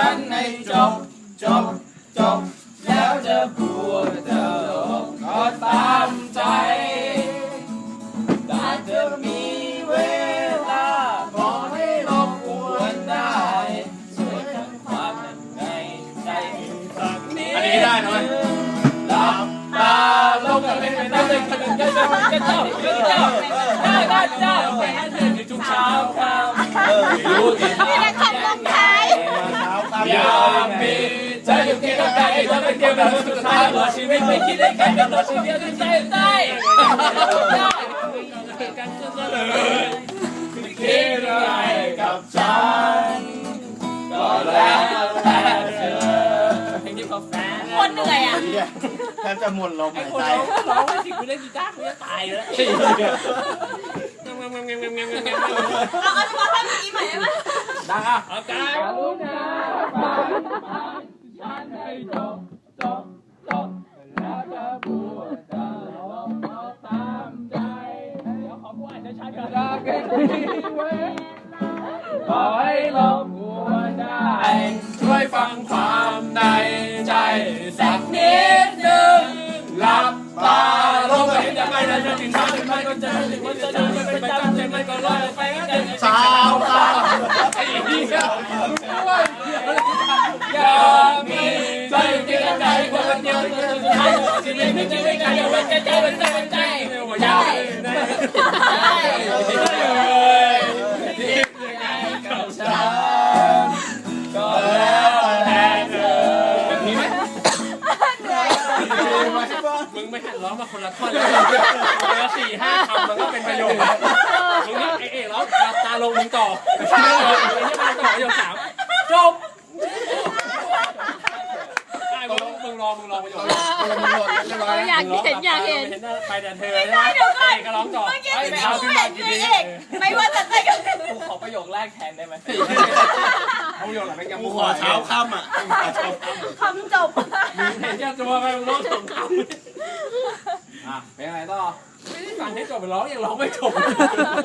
ฉันให้จบ จบ จบ แล้วจะพูดจะลบก็ตามใจถ้าเธอมีเวลาขอให้รบกวนได้ช่วยทำความในใจสักนิดอันนี้ได้นะเว้ยหลับตาลงกันเป็นไปได้เลยคนอื่นก็จะก็เจ้าก็เจ้าได้ได้เจ้าไปให้เธอในทุกเช้าค่ำ เธออยู่เคียงข้างกายเธอเป็นเกี่ยวกับสุดท้ายตลอดชีวิตไม่คิดได้แค่ตลอดชีวิตที่ใจใต้กันจะเลยคิดอะไรกับฉันก็แล้วแต่เธอเพลงนี้พอแฟนคนเหนื่อยอะแทบจะหมดลมไอ้หายคนใจร้องร้องไม่สิกูเล่นกีตาร์กูจะตายแล้วเอาเอาเฉพาะท่อนเมื่อกี้ใหม่ได้ไหมดังอะอาการ ดี๋ยวขอพูดอ่านช้าๆก่อนรักกันดีเว้ยขอให้ลบกวได้ ช่วยฟังความในใจ สักนิดหนึ่งหลับตาลงไปเห็นยังไงนะจะถึงเช้าถึงไม่ก็จะถึงวันจะเดินไปประจำใจมันก็ลอยไปก็เดินเช้าค่ะไอ้เหี้ยด้วยอยามีใจอยู่เคียงกันคนละเดียวจะสุดท้ายชีวิตไม่จริงไม่กันอย่าไว้ใจใจไว้ใจ งไม่หันร้องมาคนละท่อนเลยคนละสี่ห้าคำมันก็เป็นประโยคมึงนี่เอ๋ร้องหลับตาลงมึงต่อไอ้ที่มาต่อประโยคสามจบไอ้มึงมึงรอมึงรอประโยคอยากเห็นอยากเห็นไปแต่เธอได้เดี๋ยวก่อนก็ร้องต่อเมื่อกี้ไม่ที่ไม่เขาเอาขึ้นเห็มานกี่คือทีเอกไม่ว่าจะไปกันกูขอประโยคแรกแทนได้ไหม เอาประโยชน์อะไรกันกูขอเช้าค่ำอะขอเช้าค่ำคำจบเห็นแก่ตัวไปมึงร้องสองคำอะเป็นไงต่อไม่ได้ฟังให้จบไปร้องยังร้องไม่จบไม่ฟัง